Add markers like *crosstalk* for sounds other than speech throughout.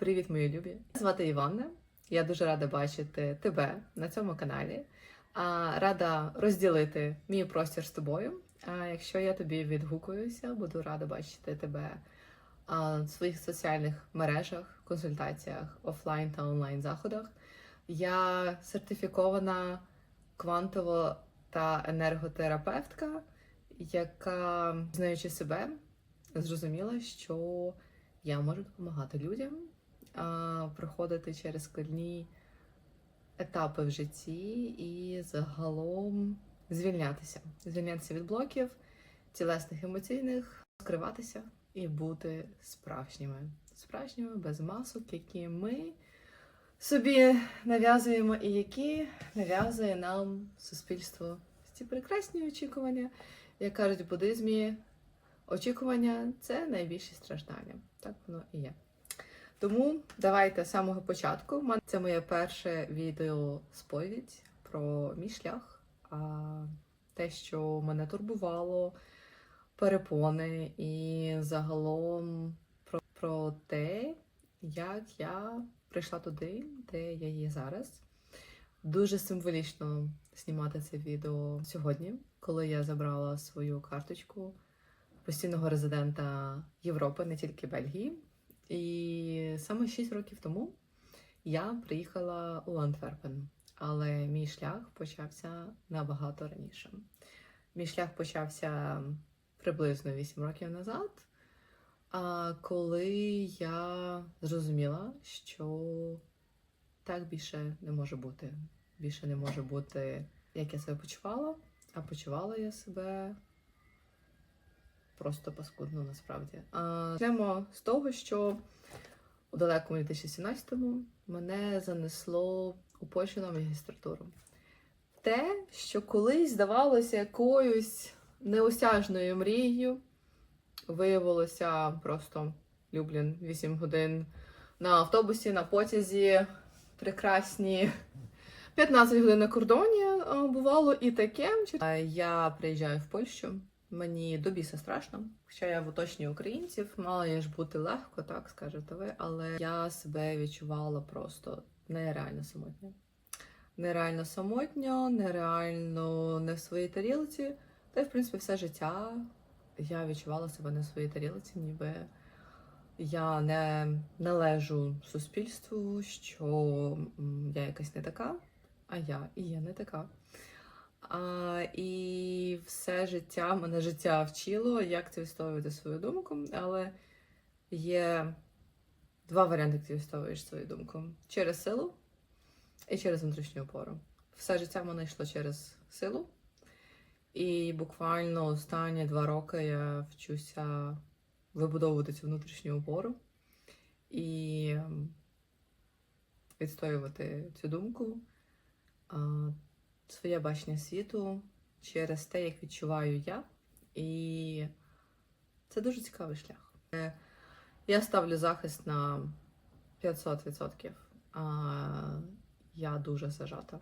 Привіт, мої любі! Звати Іванна. Я дуже рада бачити тебе на цьому каналі. А, Рада розділити мій простір з тобою. А якщо я тобі відгукуюся, буду рада бачити тебе в своїх соціальних мережах, консультаціях, офлайн та онлайн заходах. Я сертифікована квантово та енерготерапевтка, яка, знаючи себе, зрозуміла, що я можу допомагати людям а, проходити через складні етапи в житті і загалом звільнятися. Звільнятися від блоків, тілесних емоційних, скриватися і бути справжніми. Справжніми без масок, які ми собі нав'язуємо, і які нав'язує нам суспільство. Ці прекрасні очікування, як кажуть в буддизмі, очікування це найбільші страждання. Так воно і є. Тому давайте з самого початку. Це моє перше відео сповідь про мій шлях, те, що мене турбувало, перепони, і загалом про, про те, як я прийшла туди, де я є зараз. Дуже символічно знімати це відео сьогодні, коли я забрала свою карточку постійного резидента Європи, не тільки Бельгії. І саме 6 років тому я приїхала у Антверпен, але мій шлях почався набагато раніше. Мій шлях почався приблизно 8 років назад, а коли я зрозуміла, що так більше не може бути. Більше не може бути, як я себе почувала, а почувала я себе просто паскудно насправді. А Почнемо з того, що у далекому 2017-му мене занесло у Польщу на магістратуру. Те, що колись здавалося якоюсь неосяжною мрією, виявилося просто Люблін 8 годин на автобусі, на потязі, прекрасні 15 годин на кордоні бувало і таке. Я приїжджаю в Польщу. Мені до біса страшно, хоча я в оточенні українців, мала я ж бути легко, так скажете ви, але я себе відчувала просто нереально самотньо. Нереально самотньо, нереально не в своїй тарілці. Та й, в принципі, все життя я відчувала себе не в своїй тарілці, ніби я не належу суспільству, що я якась не така, а я і я не така. А, і все життя, мене життя вчило, як це відстоювати свою думку. Але є два варіанти, як ти відстоюєш свою думку: через силу і через внутрішню опору. Все життя мене йшло через силу. І буквально останні два роки я вчуся вибудовувати цю внутрішню опору і відстоювати цю думку. Своє бачення світу через те, як відчуваю я. І це дуже цікавий шлях. Е, Я ставлю захист на 500%. Я дуже зажата.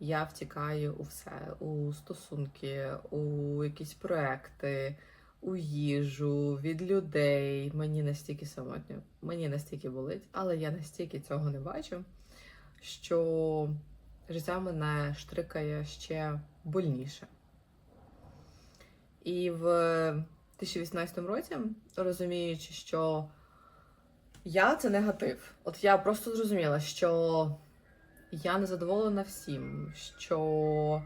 Я втікаю у все, у стосунки, у якісь проекти, у їжу, від людей. Мені настільки самотньо, мені настільки болить, але я настільки цього не бачу, що життя мене штрикає ще больніше. І в 2018 році, розуміючи, що я це негатив. От я просто зрозуміла, що я не задоволена всім, що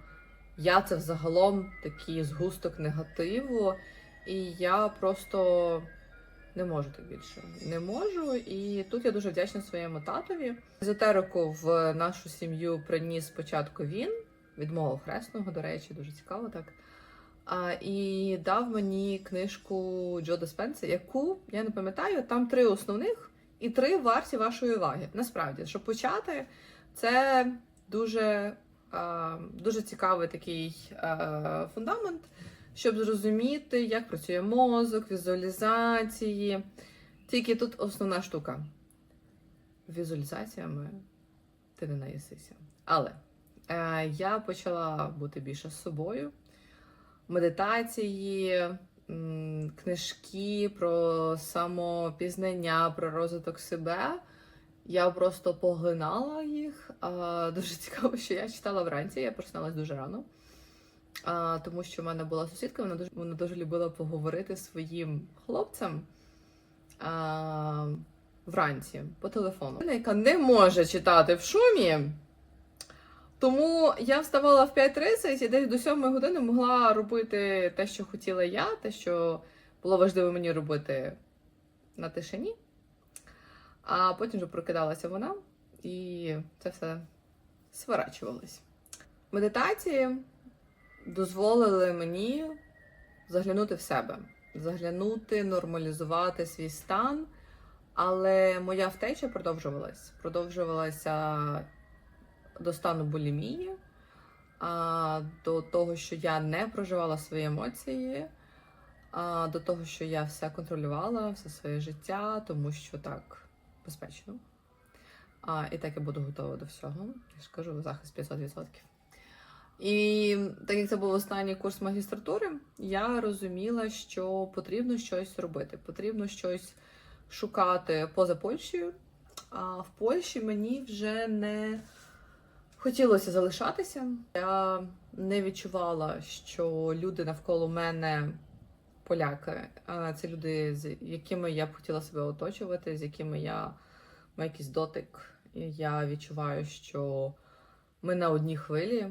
я це взагалом такий згусток негативу, і я просто не можу так більше. Не можу. І тут я дуже вдячна своєму татові. Езотерику в нашу сім'ю приніс спочатку він, від мого хресного, до речі, дуже цікаво так. А, і дав мені книжку Джо Диспенса, яку я не пам'ятаю, там три основних і три варті вашої уваги. Насправді, щоб почати, це дуже, дуже цікавий такий фундамент, щоб зрозуміти, як працює мозок, візуалізації. Тільки тут основна штука. Візуалізаціями ти не наїсися. Але е, я почала бути більше з собою. Медитації, книжки про самопізнання, про розвиток себе. Я просто поглинала їх. Дуже цікаво, що я читала вранці, я проснулась дуже рано. А, тому що в мене була сусідка, вона дуже, вона дуже любила поговорити своїм хлопцем а, вранці по телефону. Людина, яка не може читати в шумі. Тому я вставала в 5.30 і десь до 7 години могла робити те, що хотіла я, те, що було важливо мені робити на тишині. А потім вже прокидалася вона, і це все сворачувалось. Медитації дозволили мені заглянути в себе, заглянути, нормалізувати свій стан. Але моя втеча продовжувалась. Продовжувалася до стану булімії, до того, що я не проживала свої емоції, до того, що я все контролювала, все своє життя, тому що так безпечно. І так я буду готова до всього. Я ж кажу, захист 500%. І так як це був останній курс магістратури, я розуміла, що потрібно щось робити, потрібно щось шукати поза Польщею. А в Польщі мені вже не хотілося залишатися. Я не відчувала, що люди навколо мене поляки. Це люди, з якими я б хотіла себе оточувати, з якими я маю якийсь дотик. Я відчуваю, що ми на одній хвилі.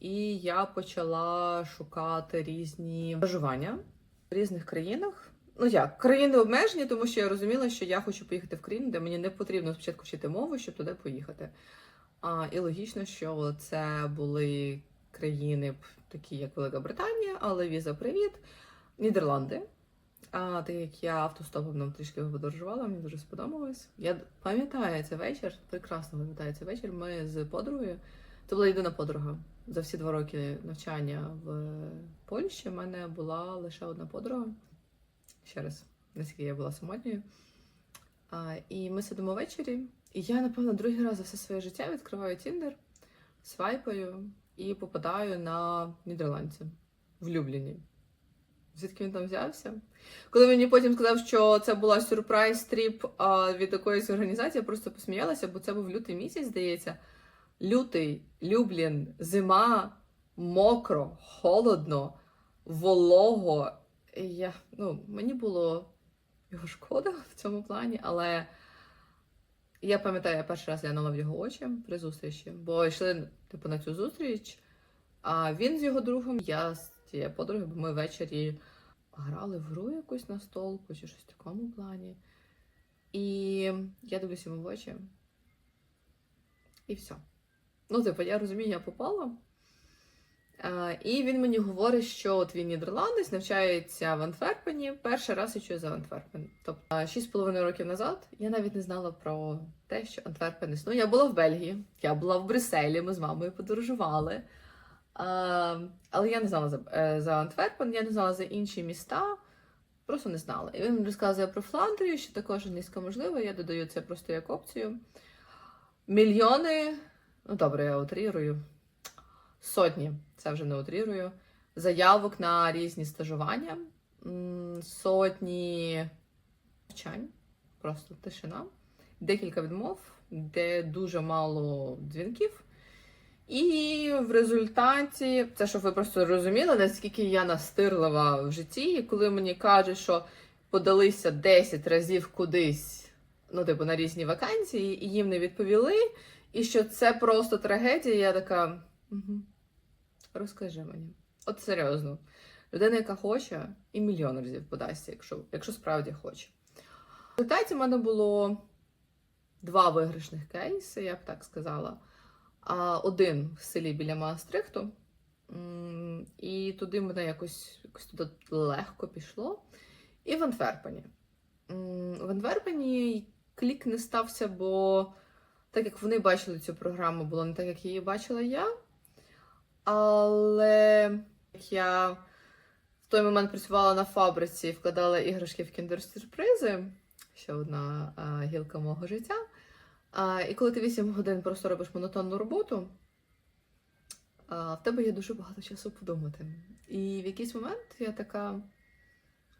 І я почала шукати різні проживання в різних країнах. Ну як, країни обмежені, тому що я розуміла, що я хочу поїхати в країну, де мені не потрібно спочатку вчити мову, щоб туди поїхати. А, і логічно, що це були країни такі, як Велика Британія, але віза привіт, Нідерланди. А так як я автостопом нам трішки подорожувала, мені дуже сподобалось. Я пам'ятаю цей вечір, прекрасно пам'ятаю цей вечір. Ми з подругою. Це була єдина подруга. За всі два роки навчання в Польщі в мене була лише одна подруга. Ще раз, наскільки я була самотньою. А, і ми сидимо ввечері, і я, напевно, другий раз за все своє життя відкриваю Тіндер, свайпаю і попадаю на нідерландця в Любліні. Звідки він там взявся? Коли мені потім сказав, що це була сюрприз тріп від якоїсь організації, я просто посміялася, бо це був лютий місяць, здається. Лютий, Люблін, зима, мокро, холодно, волого. І я, ну, мені було його шкода в цьому плані, але я пам'ятаю, я перший раз глянула в його очі при зустрічі, бо йшли типу, на цю зустріч, а він з його другом, я з тією подругою, бо ми ввечері грали в гру якусь на столку чи щось в такому плані. І я дивлюся йому в очі. І все. Ну, типу, я розумію, я попала. А, і він мені говорить, що от він нідерландець, навчається в Антверпені. Перший раз я чую за Антверпен. Тобто, а, шість з половиною років назад я навіть не знала про те, що Антверпен існує. Я була в Бельгії, я була в Брюсселі, ми з мамою подорожували. Але я не знала за, е, за Антверпен, я не знала за інші міста, просто не знала. І він розказує про Фландрію, що також низько можливо, я додаю це просто як опцію. Мільйони, ну добре, я утрірую, сотні, це вже не утрірую, заявок на різні стажування, сотні навчань, просто тишина, декілька відмов, де дуже мало дзвінків. І в результаті, це щоб ви просто розуміли, наскільки я настирлива в житті, і коли мені кажуть, що подалися 10 разів кудись, ну, типу, на різні вакансії, і їм не відповіли, і що це просто трагедія, я така. Угу. Розкажи мені. От серйозно. Людина, яка хоче, і мільйон разів подасться, якщо, якщо справді хоче. В результаті в мене було два виграшних кейси, я б так сказала. Один в селі біля Маастрихту. І туди мене якось, якось туди легко пішло. І в Антверпені. В Антверпені клік не стався, бо так як вони бачили цю програму, було не так, як її бачила я. Але як я в той момент працювала на фабриці і вкладала іграшки в кіндер-сюрпризи, ще одна гілка мого життя. А, і коли ти 8 годин просто робиш монотонну роботу, а, в тебе є дуже багато часу подумати. І в якийсь момент я така: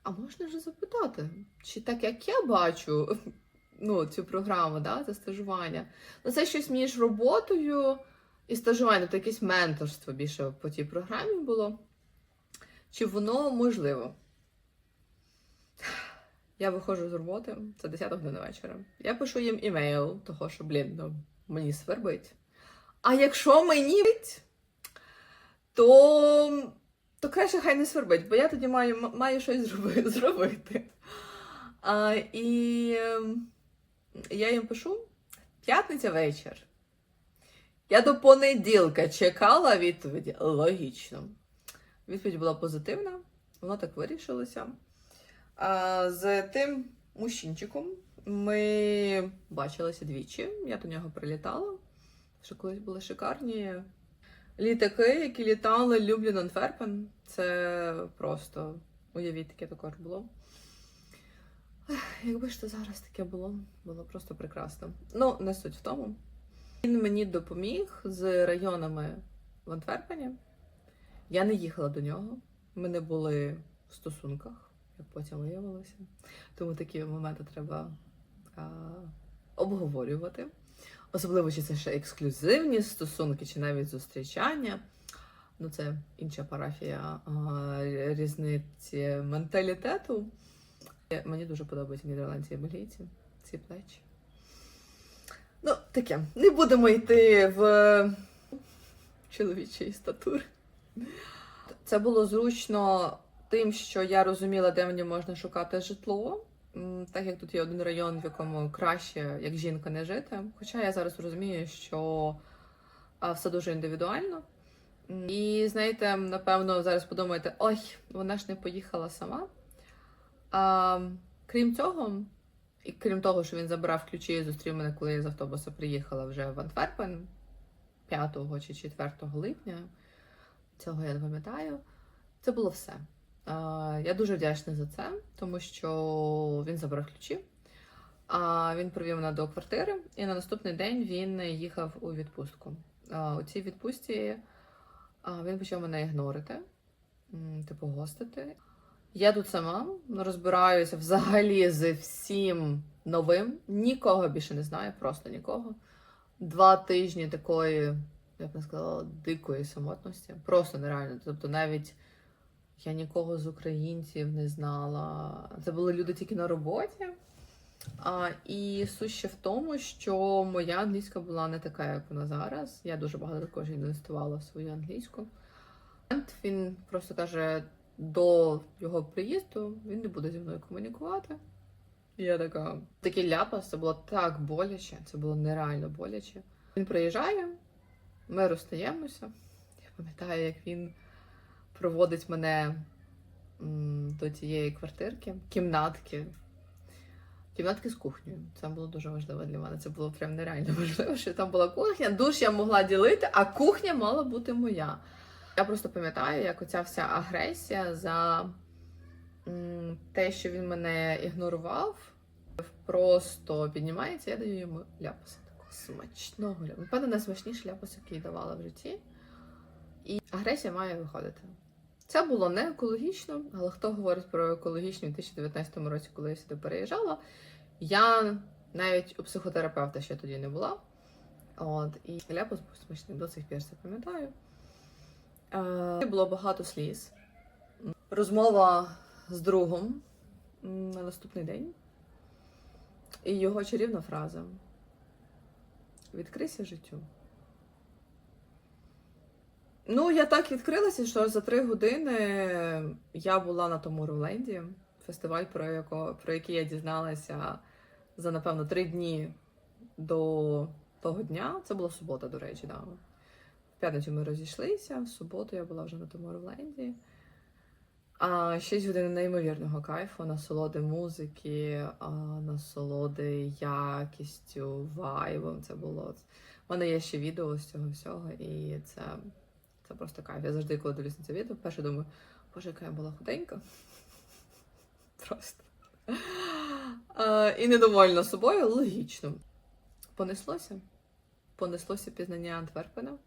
а можна ж запитати, чи так як я бачу *laughs* ну, цю програму, да, це стажування, ну це щось між роботою і стажуванням, то якесь менторство більше по тій програмі було. Чи воно можливо? Я виходжу з роботи, це 10 година вечора. Я пишу їм імейл, того що, блін, ну, мені свербить. А якщо мені бить, то, то краще хай не свербить, бо я тоді маю, маю щось *laughs* зробити. А, і я їм пишу п'ятниця вечір. Я до понеділка чекала відповіді. Логічно. Відповідь була позитивна, воно так вирішилося. З тим мужчинчиком ми бачилися двічі. Я до нього прилітала. Що колись були шикарні літаки, які літали Люблін Антверпен. Це просто уявіть, таке також було. Якби ж це зараз таке було, було просто прекрасно. Ну, не суть в тому. Він мені допоміг з районами в Антверпені. Я не їхала до нього. Ми не були в стосунках, як потім виявилося. Тому такі моменти треба а, обговорювати. Особливо, чи це ще ексклюзивні стосунки, чи навіть зустрічання. Ну, це інша парафія а, різниці менталітету. Мені дуже подобаються нідерландці і бельгійці, ці плечі. Ну, таке. Не будемо йти в чоловічої статури. Це було зручно тим, що я розуміла, де мені можна шукати житло. Так як тут є один район, в якому краще як жінка не жити. Хоча я зараз розумію, що все дуже індивідуально. І знаєте, напевно, зараз подумаєте, ой, вона ж не поїхала сама. А, крім цього, і крім того, що він забрав ключі і зустрів мене, коли я з автобуса приїхала вже в Антверпен 5 чи 4 липня. Цього я не пам'ятаю. Це було все. Я дуже вдячна за це, тому що він забрав ключі. А він привів мене до квартири, і на наступний день він їхав у відпустку. У цій відпустці він почав мене ігнорити, типу гостити. Я тут сама розбираюся взагалі з всім новим. Нікого більше не знаю, просто нікого. Два тижні такої, я б не сказала, дикої самотності. Просто нереально. Тобто навіть я нікого з українців не знала. Це були люди тільки на роботі. А, і суть ще в тому, що моя англійська була не така, як вона зараз. Я дуже багато також інвестувала в свою англійську. Він просто каже, до його приїзду він не буде зі мною комунікувати. Я така. Такий ляпас, це було так боляче, це було нереально боляче. Він приїжджає, ми розстаємося. Я пам'ятаю, як він проводить мене до тієї квартирки, кімнатки. Кімнатки з кухнею. Це було дуже важливо для мене. Це було прям нереально *laughs* важливо, що там була кухня. Душ я могла ділити, а кухня мала бути моя. Я просто пам'ятаю, як оця вся агресія за те, що він мене ігнорував, просто піднімається, я даю йому ляпаса такого смачного. Напевно, найсмачніший ляпас, який давала в житті. І агресія має виходити. Це було не екологічно, але хто говорить про екологічно у 2019 році, коли я сюди переїжджала, я навіть у психотерапевта ще тоді не була. От, і ляпас був смачний, до цих пір це пам'ятаю. Е, було багато сліз. Розмова з другом на наступний день. І його чарівна фраза: Відкрийся життю. Ну, я так відкрилася, що за три години я була на Томоррowland, фестиваль, про, яко, про який я дізналася за, напевно, три дні до того дня. Це була субота, до речі, да. В п'ятницю ми розійшлися, в суботу я була вже на Томоррowland. А 6 годин неймовірного кайфу, насолоди музики, а, насолоди якістю, вайбом. Це було. У мене є ще відео з цього всього, і це, це просто кайф. Я завжди, коли дивлюсь на це відео, перше думаю, боже, яка я була худенька. *laughs* Просто. І недовольна собою, логічно. Понеслося. Понеслося пізнання Антверпена.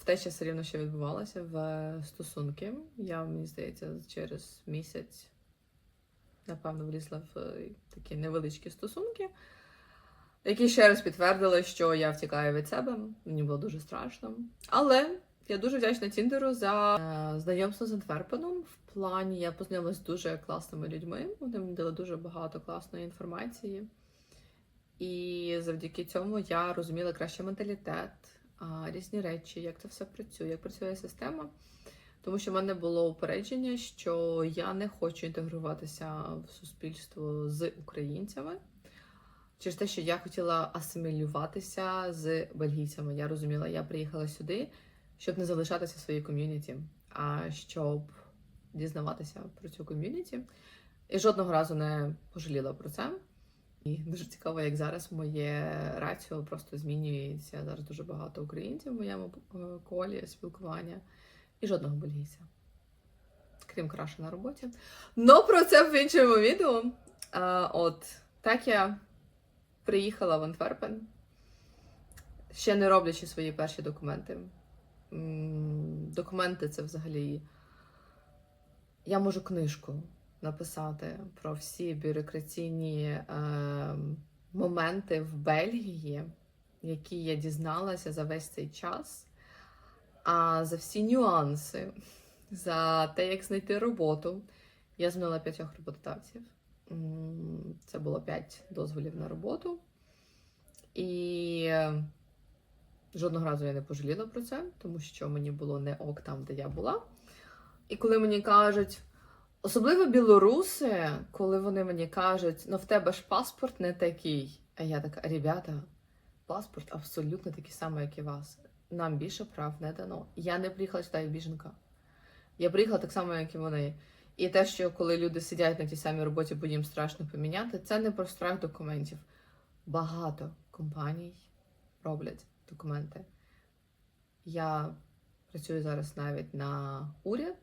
в те, що все рівно ще відбувалося в стосунки. Я, мені здається, через місяць, напевно, влізла в е, такі невеличкі стосунки, які ще раз підтвердили, що я втікаю від себе. Мені було дуже страшно. Але я дуже вдячна Тіндеру за е, знайомство з Антверпеном. В плані я познайомилася з дуже класними людьми. Вони мені дали дуже багато класної інформації. І завдяки цьому я розуміла краще менталітет, різні речі, як це все працює, як працює система. Тому що в мене було упередження, що я не хочу інтегруватися в суспільство з українцями через те, що я хотіла асимілюватися з бельгійцями. Я розуміла, я приїхала сюди, щоб не залишатися в своїй ком'юніті, а щоб дізнаватися про цю ком'юніті. І жодного разу не пожаліла про це. І дуже цікаво, як зараз моє раціо просто змінюється. Зараз дуже багато українців в моєму е, колі спілкування і жодного бельгійця. Крім краще на роботі. Ну про це в іншому відео. А, от так я приїхала в Антверпен, ще не роблячи свої перші документи. Документи це взагалі. Я можу книжку написати про всі бюрократичні е, моменти в Бельгії, які я дізналася за весь цей час, а за всі нюанси, за те, як знайти роботу. Я змінила п'ятьох роботодавців. Це було п'ять дозволів на роботу. І жодного разу я не пожаліла про це, тому що мені було не ок там, де я була. І коли мені кажуть, Особливо білоруси, коли вони мені кажуть, ну в тебе ж паспорт не такий. А я така, ребята, паспорт абсолютно такий самий, як і вас. Нам більше прав не дано. Я не приїхала сюди як біженка. Я приїхала так само, як і вони. І те, що коли люди сидять на тій самій роботі, бо їм страшно поміняти, це не про страх документів. Багато компаній роблять документи. Я працюю зараз навіть на уряд.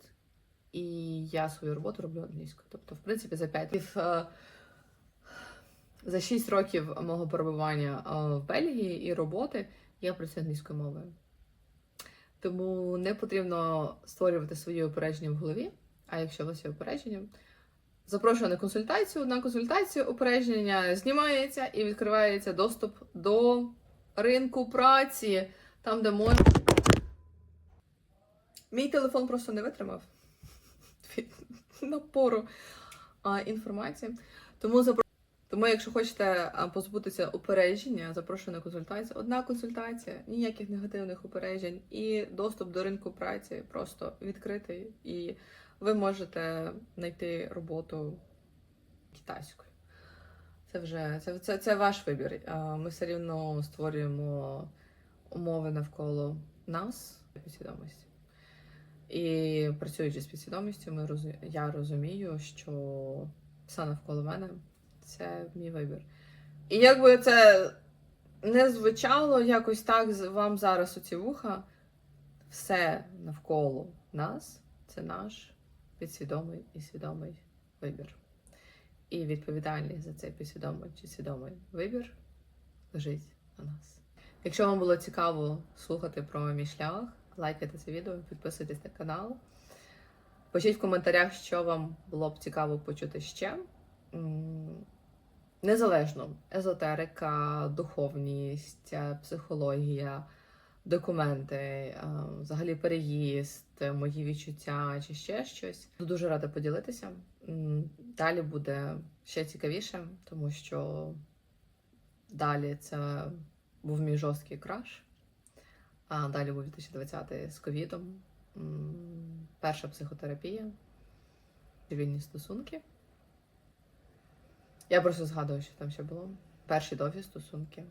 І я свою роботу роблю англійською. Тобто, в принципі, за 5 років, е, за 6 років мого перебування е, в Бельгії і роботи я працюю англійською мовою. Тому не потрібно створювати свої опередження в голові. А якщо у вас є опередження, запрошую на консультацію. На консультацію опередження знімається і відкривається доступ до ринку праці, там, де можна. Мій телефон просто не витримав від напору інформації. Тому. Тому, якщо хочете позбутися упередження, запрошую на консультацію. Одна консультація, ніяких негативних упереджень, і доступ до ринку праці просто відкритий, і ви можете знайти роботу китайською. Це вже це, це, це ваш вибір. Ми все рівно створюємо умови навколо нас підсвідомості. І працюючи з підсвідомістю, ми роз... я розумію, що все навколо мене це мій вибір. І якби це не звучало якось так вам зараз у ці вуха, все навколо нас це наш підсвідомий і свідомий вибір. І відповідальність за цей підсвідомий чи свідомий вибір лежить на нас. Якщо вам було цікаво слухати про мій шлях, лайкайте це відео, підписуйтесь на канал. Пишіть в коментарях, що вам було б цікаво почути ще. Незалежно, езотерика, духовність, психологія, документи, взагалі переїзд, мої відчуття чи ще щось. Дуже рада поділитися. Далі буде ще цікавіше, тому що далі це був мій жорсткий краш. А далі був 2020 з ковідом. Перша психотерапія, цивільні стосунки. Я просто згадую, що там ще було. Перші довгі стосунки.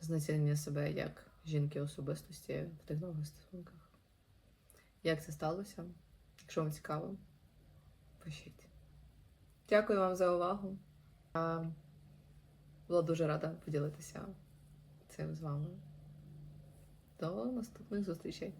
Знецінення себе як жінки особистості в тих нових стосунках. Як це сталося? Якщо вам цікаво, пишіть. Дякую вам за увагу. Я була дуже рада поділитися цим з вами. До наступних зустрічей.